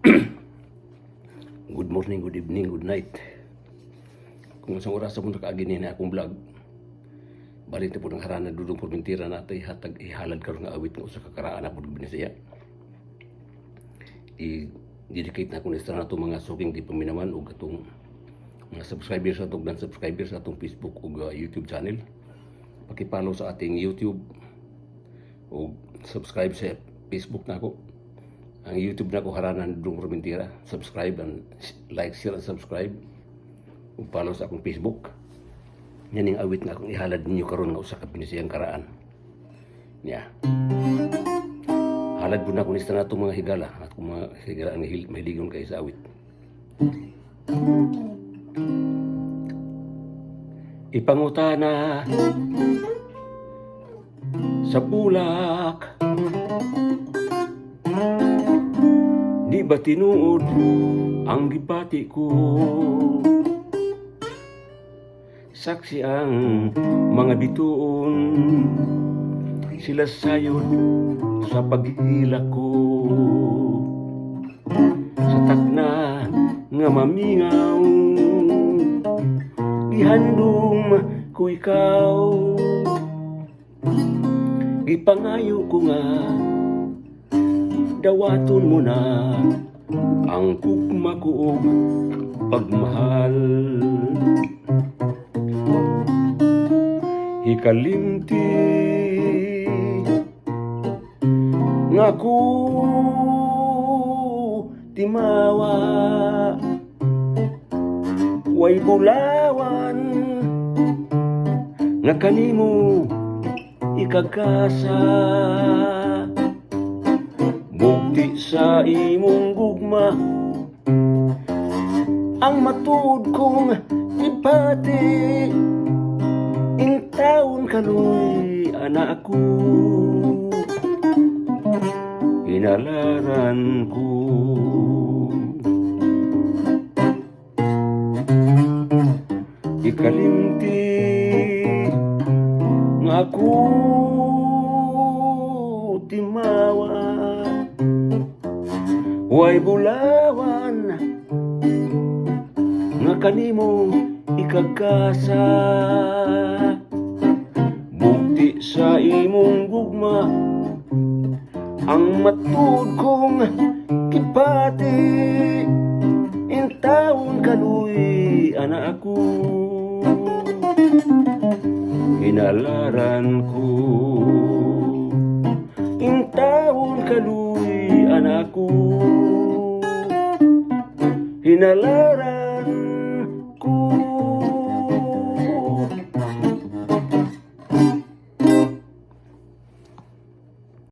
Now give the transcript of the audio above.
good morning, good evening, good night. Kung isang oras sa mundo kaagin na akong vlog, balik na po ng harana dudong pormentira natin hatag ihalad karon nga awit nga usa ka karaan na po binisaya. I-dedicate na istra na itong mga suking di paminaman o katong mga subscribers sa itong subscribers sa itong Facebook o uh, YouTube channel. Pakipollow sa ating YouTube o subscribe sa Facebook na ako. Ang YouTube na ko haranan Dung Romentira. Subscribe and like, share and subscribe. Ug sa akong Facebook. Yan yung awit nga akong ihalad ninyo karon nga usa ka pinisiyang karaan. Nya. Halad po na lista na itong mga higala. At kung mga higala ang hil- mahiligon kayo sa awit. Ipangutana sa bulak Di ba tinuod ang gipati ko. Saksi ang mga bituon Sila sayod sa paghihila ko. Sa takna nga mamingaw Gihandom ko ikaw. Gipangayo ko nga dawaton mo na ang kukma ko pagmahal. Hikalimti nga ko timawa way bulawan nga kanimo ikagkasa Bukti sa imong gugma. Ang matud kong ipati Ing taon kanoy anak ko Inalaran ko. Ikalimti Nga ako timawa Way bulawan nga kanimo ikagkasa. Bukti sa imong gugma ang matud kong kipati in taon kaluy ana ako. Inalaran ko. In taon kaluy anak ko Hinalaran